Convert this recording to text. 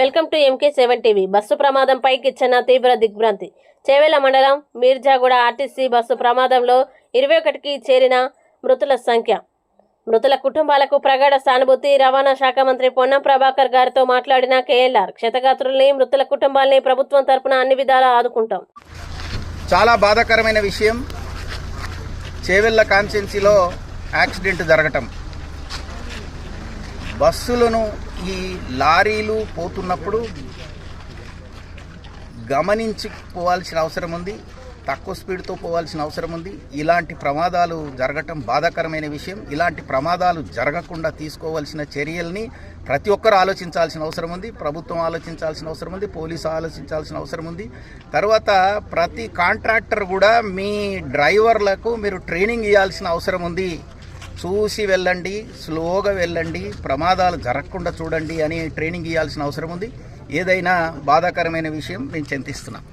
Welcome to M K seven TV. Bus ప్రమాదంపై కిచ్చిన తీవ్ర దిగ్భ్రాంతి. చేవేల మండలం మీర్జాగూడ ఆర్టీసీ బస్సు ప్రమాదంలో ఇరవై ఒకటికి చేరిన మృతుల సంఖ్య. మృతుల కుటుంబాలకు ప్రగాఢ సానుభూతి రవాణా శాఖ మంత్రి పొన్నం ప్రభాకర్ గారితో మాట్లాడిన కేఎల్ఆర్. క్షతగాత్రుల్ని మృతుల కుటుంబాల్ని ప్రభుత్వం తరపున అన్ని విధాలా ఆదుకుంటాం. చాలా బాధాకరమైన విషయం. చేవెళ్ళ కాన్స్టిట్యున్సీలో యాక్సిడెంట్ జరగటం. బస్సులను ఈ లారీలు పోతున్నప్పుడు గమనించుకోవాల్సిన అవసరం ఉంది తక్కువ స్పీడ్తో పోవాల్సిన అవసరం ఉంది. ఇలాంటి ప్రమాదాలు జరగటం బాధాకరమైన విషయం. ఇలాంటి ప్రమాదాలు జరగకుండా తీసుకోవాల్సిన చర్యల్ని ప్రతి ఒక్కరు ఆలోచించాల్సిన అవసరం ఉంది. ప్రభుత్వం ఆలోచించాల్సిన అవసరం ఉంది పోలీసు ఆలోచించాల్సిన అవసరం ఉంది. తర్వాత ప్రతి కాంట్రాక్టర్ కూడా మీ డ్రైవర్లకు మీరు ట్రైనింగ్ ఇవ్వాల్సిన అవసరం ఉంది. చూసి వెళ్ళండి స్లోగా వెళ్ళండి ప్రమాదాలు జరగకుండా చూడండి అని ట్రైనింగ్ ఇవ్వాల్సిన అవసరం ఉంది. ఏదైనా బాధాకరమైన విషయం నేను చింతిస్తున్నాను